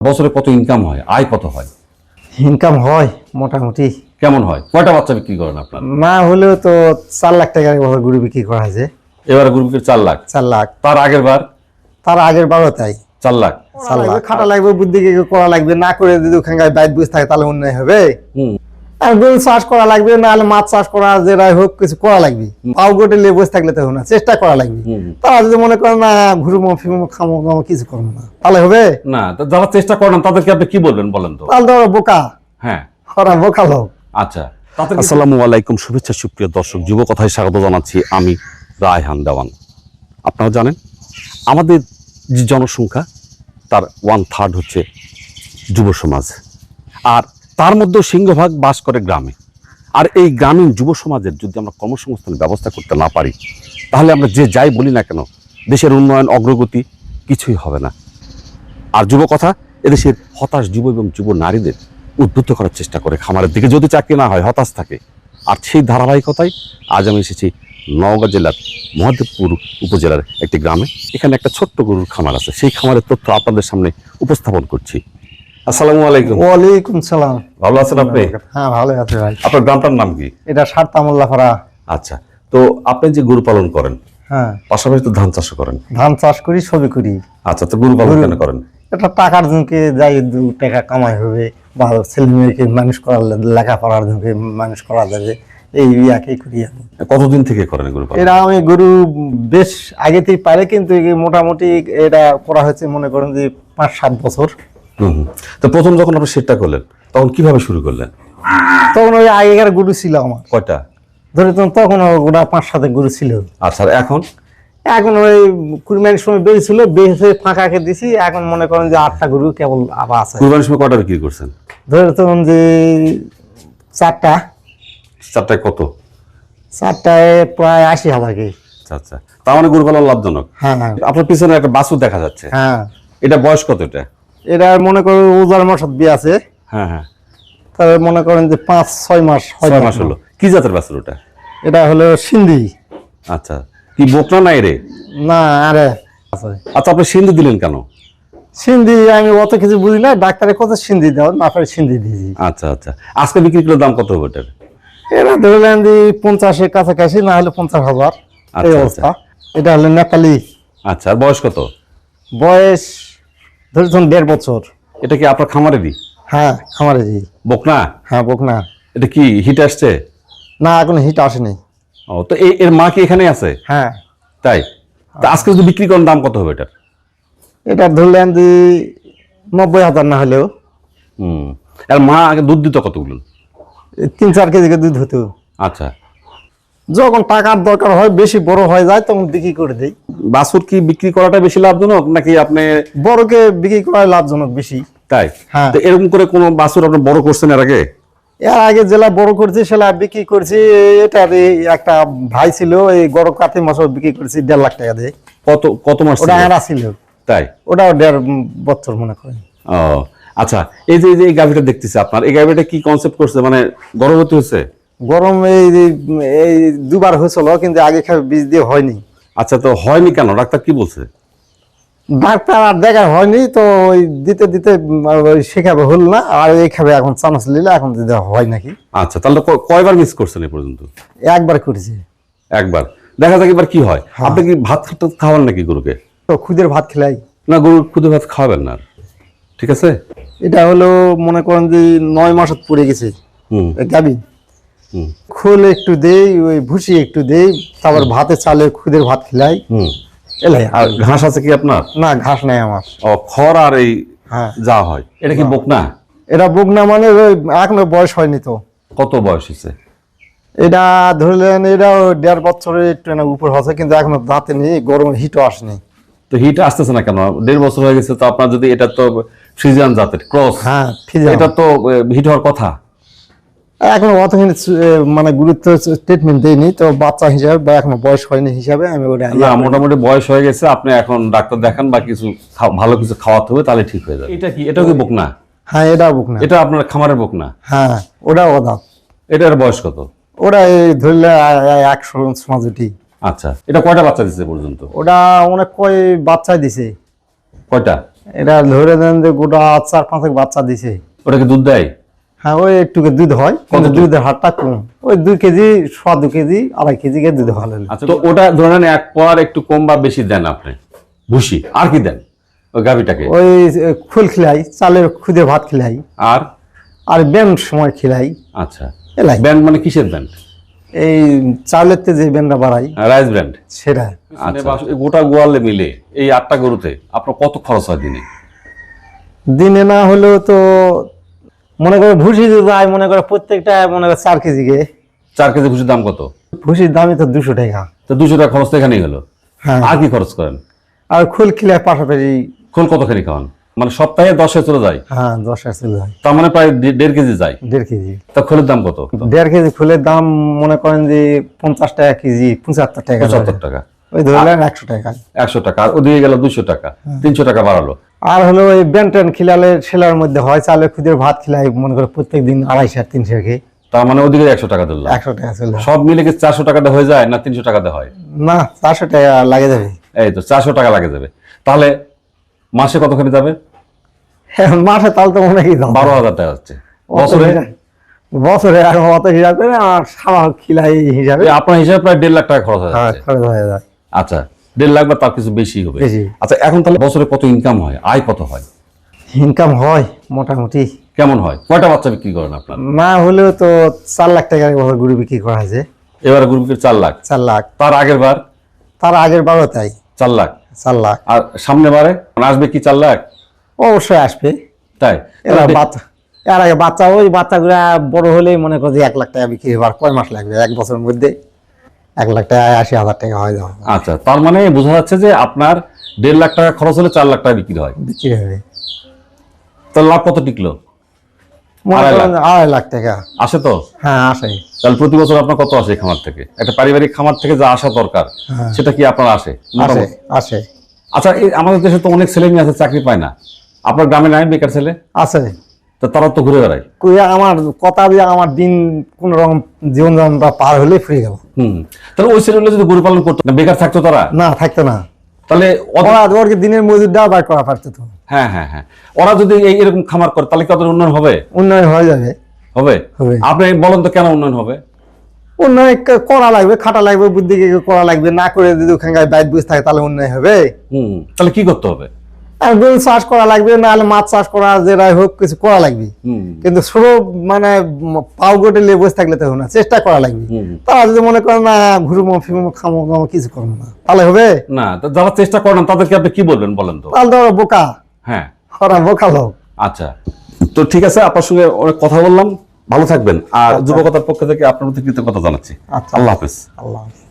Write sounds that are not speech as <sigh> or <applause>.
বছরে কত ইনকাম হয়? আয় কত হয়? ইনকাম হয় মোটামুটি। কেমন হয়? কয়টা বাচ্চা বিক্রি করেন আপনার? না হলেও তো চার লাখ টাকার এবার গরু বিক্রি করা হয়েছে। এবার গরু বিক্রি চার লাখ? চার লাখ। তার আগের বার? তার আগের বারও তাই। চার লাখ? চার লাখ। খাটা লাগবে বুদ্ধি করা লাগবে। না করে যদি ওখানকার বাইক বুঝ থাকে তাহলে উন্নয় হবে। হুম। গরু চাষ করা লাগবে নাহলে মাছ চাষ করা যেটাই হোক কিছু করা লাগবে। পাও গোটে বসে থাকলে তো না চেষ্টা করা লাগবে। তারা যদি মনে করেন না ঘুরবো ফিরবো খামো খামো কিছু করব না। তাহলে হবে? না তো যারা চেষ্টা করেন তাদেরকে আপনি কি বলবেন বলেন তো? তাহলে ওরা বোকা। হ্যাঁ। ওরা বোকা লোক। আচ্ছা আসসালামু আলাইকুম শুভেচ্ছা সুপ্রিয় দর্শক। যুব কথায় স্বাগত জানাচ্ছি আমি রায়হান দেওয়ান। আপনারা জানেন আমাদের যে জনসংখ্যা তার ওয়ান থার্ড হচ্ছে যুব সমাজ। আর তার মধ্যেও সিংহভাগ বাস করে গ্রামে। আর এই গ্রামীণ যুব সমাজের যদি আমরা কর্মসংস্থানের ব্যবস্থা করতে না পারি, তাহলে আমরা যে যাই বলি না কেন, দেশের উন্নয়ন, অগ্রগতি কিছুই হবে না। আর যুব কথা, এদেশের হতাশ যুব এবং যুব নারীদের উদ্বুদ্ধ করার চেষ্টা করে খামারের দিকে যদি চাকরি না হয়, হতাশ থাকে। আর সেই ধারাবাহিকতায় আজ আমি এসেছি নওগাঁ জেলার মহাদেবপুর উপজেলার একটি গ্রামে। এখানে একটা ছোট্ট গরুর খামার আছে। সেই খামারের তথ্য আপনাদের সামনে উপস্থাপন করছি। আসসালামু আলাইকুম। ওয়ালাইকুম সালাম। ভালো আছেন আপনি? হ্যাঁ ভালো আছে ভাই। আপনার গ্রামটার নাম কি? এটা সারতামুল্লা পাড়া আচ্ছা তো আপনি যে গরু পালন করেন হ্যাঁ। পাশাপাশি তো ধান চাষ করেন। ধান চাষ করি সবই করি। আচ্ছা তো গরু পালন কেন করেন? এটা টাকার জনকে যাই দু টাকা কামাই হবে বা ছেলে মেয়েকে মানুষ করার লেখাপড়ার জনকে মানুষ করা যাবে এই ইয়াকেই করি আমি। কতদিন থেকে করেন গরু পালন? এটা আমি গরু বেশ আগে থেকে পারে কিন্তু মোটামুটি এটা করা হয়েছে মনে করেন যে পাঁচ সাত বছর। তো প্রথম যখন আপনি সেটটা করলেন তখন কীভাবে শুরু করলেন? তখন ওই আগেকার গরু ছিল আমার। কয়টা? ধরে তখন তখন ওরা পাঁচ সাথে গরু ছিল। আচ্ছা এখন? এখন ওই কুরবানির সময় বেরিয়েছিল বেঁচে ফাঁকাকে দিছি এখন মনে করেন যে আটটা গরু কেবল আবার আছে। কুরবানির সময় কয়টা বিক্রি করছেন? ধরে তখন যে চারটা। চারটায় কত? চারটায় প্রায় আশি হাজার কি আচ্ছা আচ্ছা। তার মানে গরু পালন লাভজনক? হ্যাঁ হ্যাঁ। আপনার পিছনে একটা বাছুর দেখা যাচ্ছে। হ্যাঁ। এটা বয়স কত এটা? এটা মনে করেন ওজার মাসত বিয়ে আছে। হ্যাঁ হ্যাঁ। তবে মনে করেন যে পাঁচ ছয় মাস ছয় মাস হলো। কি জাতের বাছুর ওটা? এটা হলো সিন্ধি। আচ্ছা কি বোকনা নাই রে না আরে। আচ্ছা আপনি সিন্ধু দিলেন কেন? সিন্ধি আমি অত কিছু বুঝি না ডাক্তারের কত সিন্ধি দাও না করে সিন্ধি দিয়েছি আচ্ছা আচ্ছা। আজকে বিক্রি করলে দাম কত হবে এটার এটা ধরলেন যে পঞ্চাশের কাছাকাছি না হলে পঞ্চাশ হাজার। এই আচ্ছা, অবস্থা। এটা হলো নেপালি। আচ্ছা আর বয়স কত? বয়স ধরেছেন দেড় বছর। এটা কি আপনার খামারেরই? হ্যাঁ খামারে জি বকনা? হ্যাঁ বোক না এটা কি হিট আসছে? না এখন হিট আসেনি। ও তো এর মা কি এখানে আছে? হ্যাঁ। তাই? তা আজকে যদি বিক্রি করেন দাম কত হবে এটার? এটা ধরলেন যে নব্বই হাজার না হলেও। হুম। আর মা আগে দুধ দিত কতগুলো? তিন চার কেজি দুধ হতো। আচ্ছা। যখন টাকার দরকার হয় বেশি বড় হয়ে যায় তখন বিক্রি করে দেই। বাছুর কি বিক্রি করাটা বেশি লাভজনক নাকি আপনি বড়কে বিক্রি করাই লাভজনক বেশি? তাই? হ্যাঁ। তো এরকম করে কোনো বাছুর আপনি বড় করছেন এর আগে? এর আগে জেলা বড় করছি সেটা বিক্রি করছি এটা একটা ভাই ছিল এই গড় কাতি মাছ বিক্রি করছি দেড় লাখ টাকা দিয়ে। কত কত মাস ওটা? এরা ছিল। তাই? ওটাও দেড় বছর মনে করেন। ও আচ্ছা এই যে এই গাভিটা দেখতেছি আপনার এই গাভিটা কি কনসেপ্ট করছে? মানে গর্ভবতী হচ্ছে গরম এই এই দুবার হয়েছিল কিন্তু আগে খাবে বীজ দিয়ে হয়নি। আচ্ছা তো হয়নি কেন? ডাক্তার কি বলছে? ডাক্তার আর দেখা হয়নি তো ওই দিতে দিতে ওই শেখাবে হল না আর এই খাবে এখন চান্স নিলে এখন দিতে হয় নাকি। আচ্ছা তাহলে কয়বার মিস করছেন এই পর্যন্ত? একবার করেছি। একবার। দেখা যাক এবার কি হয়। আপনি কি ভাত খাওয়ান নাকি গরুকে? তো খুদের ভাত খেলাই। না গরুর খুদে ভাত খাওয়াবেন না। ঠিক আছে? এটা হলো মনে করেন যে নয় মাসত পড়ে গেছে। হুম। গাবি হুম। খোল একটু দেই ওই ভুসি একটু দেই তারপর ভাতে চালে খুদের ভাত খেলাই। হুম। এলাই আর ঘাস আছে কি আপনার? না ঘাস নাই আমার। ও খড় আর এই হ্যাঁ। যা হয়। এটা কি বকনা? এটা বুকনা মানে এখনও বয়স হয়নি তো। কত বয়স হয়েছে? এটা ধরলেন এটাও দেড় বছরের একটু উপর হচ্ছে কিন্তু এখনও দাঁতে নেই গরম হিটও আসেনি। তো হিট আসতেছে না কেন? দেড় বছর হয়ে গেছে তো আপনার যদি এটা তো ফ্রিজিয়ান জাতের ক্রস হ্যাঁ এটা তো হিট হওয়ার কথা? এখনও অতখানি মানে গুরুত্ব ট্রিটমেন্ট দেয়নি তো বাচ্চা হিসাবে বা এখনও বয়স হয়নি হিসাবে আমি ওটা না মোটামুটি বয়স হয়ে গেছে আপনি এখন ডাক্তার দেখান বা কিছু ভালো কিছু খাওয়াতে হবে তাহলে ঠিক হয়ে যাবে। এটা কি? এটাও কি বকনা হ্যাঁ এটা বুক না। এটা আপনার খামারের বকনা হ্যাঁ ওটা ওদা এটার বয়স কত? ওটা এই ধরলে একশো সমাজটি আচ্ছা এটা কয়টা বাচ্চা দিচ্ছে পর্যন্ত? ওটা অনেক কয় বাচ্চাই দিছে। কয়টা? এটা ধরে দেন যে গোটা চার পাঁচ বাচ্চা দিছে। ওটা কি দুধ দেয়? হ্যাঁ ওই একটু দুধ হয়। কিন্তু দুধের হারটা কম। ওই দুই কেজি সোয়া দু কেজি আড়াই কেজি কে দুধ ভালো আচ্ছা তো ওটা ধরে নেন এক পর একটু কম বা বেশি দেন আপনি? ভুসি আর কি দেন ওই গাভিটাকে? ওই ফুল খিলাই চালের খুদে ভাত খিলাই। আর? আর ব্যান্ড সময় খিলাই। আচ্ছা। এলাই। ব্যান্ড মানে কিসের ব্যান্ড এই চালের যে ব্যান্ডটা বাড়াই রাইস ব্যান্ড সেটা। আচ্ছা। গোটা গোয়ালে মিলে এই আটটা গরুতে আপনার কত খরচ হয় দিনে? দিনে না হলেও তো মনে করে ভুসি যায় মনে করে প্রত্যেকটা মনে করে চার কেজি গে। চার কেজি ভুসির দাম কত? ভুসির দামই তো দুশো টাকা। তো দুশো টাকা খরচ তো এখানেই হলো হ্যাঁ। আর কি খরচ করেন? আর খুল খিলাই পাশাপাশি খোল কতখানি খাওয়ান? মানে সপ্তাহে দশে চলে যায়? হ্যাঁ দশ চলে যায়। তার মানে প্রায় দেড় কেজি যায়। দেড় কেজি। তা খোলের দাম কত? দেড় কেজি খোলের দাম মনে করেন যে পঞ্চাশ টাকা কেজি পঁচাত্তর টাকা পঁচাত্তর টাকা। ওই ধরলেন একশো টাকা। একশো টাকা আর ওদিকে গেল দুশো টাকা তিনশো টাকা বাড়ালো। আর হলো ওই ব্যান্টেন খিলালে সেলার মধ্যে হয় চালে খুদের ভাত খিলাই মনে করে প্রত্যেক দিন আড়াইশো আর তিনশো খেয়ে তার মানে ওদিকে একশো টাকা দিল একশো টাকা যায়। সব মিলে কি চারশো টাকাতে হয়ে যায় না তিনশো টাকাতে হয়? না চারশো টাকা লাগে যাবে। এই তো চারশো টাকা লাগে যাবে। তাহলে মাসে কতখানি যাবে? <laughs> মাসে তাহলে তো মনে দাম? বারো হাজার টাকা হচ্ছে। বছরে? বছরে এখন অত হিসাবে আর সারা খিলাই হিসাবে। আপনার হিসাবে প্রায় দেড় লাখ টাকা খরচ হয়ে হ্যাঁ, খরচ হয়ে যায়। আচ্ছা। দেড় লাখ বা তার কিছু বেশি হবে। আচ্ছা এখন তাহলে বছরে কত ইনকাম হয়? আয় কত হয়? ইনকাম হয় মোটামুটি। কেমন হয়? কয়টা বাচ্চা বিক্রি করেন আপনার? না হলেও তো চার লাখ টাকার গরু বিক্রি করা হয়েছে। এবার গ্রুপ চার লাখ। চার লাখ। তার আগের বার? তার আগের বারও তাই। চার লাখ। চার লাখ। আর সামনে বারে? আসবে কি চার লাখ? অবশ্যই আসবে। তাই? এরা বাচ্চা এর আগে বাচ্চা ওই বাচ্চাগুলা বড় হলেই মনে করো যে এক লাখ টাকা বিক্রি হবার কয় মাস লাগবে? এক বছরের মধ্যে। এক লাখ টাকা আশি হাজার টাকা হয়ে যাবে আচ্ছা তার মানে বোঝা যাচ্ছে যে আপনার দেড় লাখ টাকা খরচ হলে চার লাখ টাকা বিক্রি হয়। বিক্রি হবে। তার লাভ কত টিকলো? আড়াই লাখ। টাকা। আসে তো? হ্যাঁ আসে। তাহলে প্রতি বছর আপনার কত আসে খামার থেকে? একটা পারিবারিক খামার থেকে যা আসা দরকার হ্যাঁ। সেটা কি আপনার আসে? আচ্ছা আমাদের দেশে তো অনেক ছেলে মেয়ে আছে চাকরি পায় না। আপনার গ্রামে নাই বেকার ছেলে? আছে। তো তারা তো ঘুরে বেড়ায়। আমার কথা দিয়ে আমার দিন কোন রকম জীবন যাপনটা পার হলে ফিরে গেল। হুম। তাহলে ওই ছেলেগুলো যদি গরু পালন করতো না, বেকার থাকতো তারা? না থাকতো না। তাহলে ওরা ওরকে দিনের মজুরটা বার করা পারতো তো। হ্যাঁ হ্যাঁ হ্যাঁ। ওরা যদি এই এরকম খামার করে তাহলে কি ওদের উন্নয়ন হবে? উন্নয়ন হয়ে যাবে। হবে? হবে। আপনি বলেন তো কেন উন্নয়ন হবে? উন্নয়ন করা লাগবে খাটা লাগবে বুদ্ধি করা লাগবে না করে যদি ওখানকার বসে থাকে তাহলে উন্নয়ন হবে। হুম তাহলে কি করতে হবে? গরু চাষ করা লাগবে নাহলে মাছ চাষ করা যেটাই হোক কিছু করা লাগবে। কিন্তু ছোট মানে পাও গোটে নিয়ে বসে থাকলে তো না চেষ্টা করা লাগবে। তারা যদি মনে করে না খামো খামো কিছু করব না। তাহলে হবে? না যারা চেষ্টা করেন তাদেরকে আপনি কি বলবেন বলেন তো? তাহলে ওরা বোকা। হ্যাঁ। ওরা বোকা লোক। আচ্ছা। তো ঠিক আছে আপনার সঙ্গে অনেক কথা বললাম। ভালো থাকবেন। আর যুবকতার পক্ষ থেকে আপনার প্রতি কৃতজ্ঞতা জানাচ্ছি। আচ্ছা। আল্লাহ হাফেজ। আল্লাহ হাফেজ।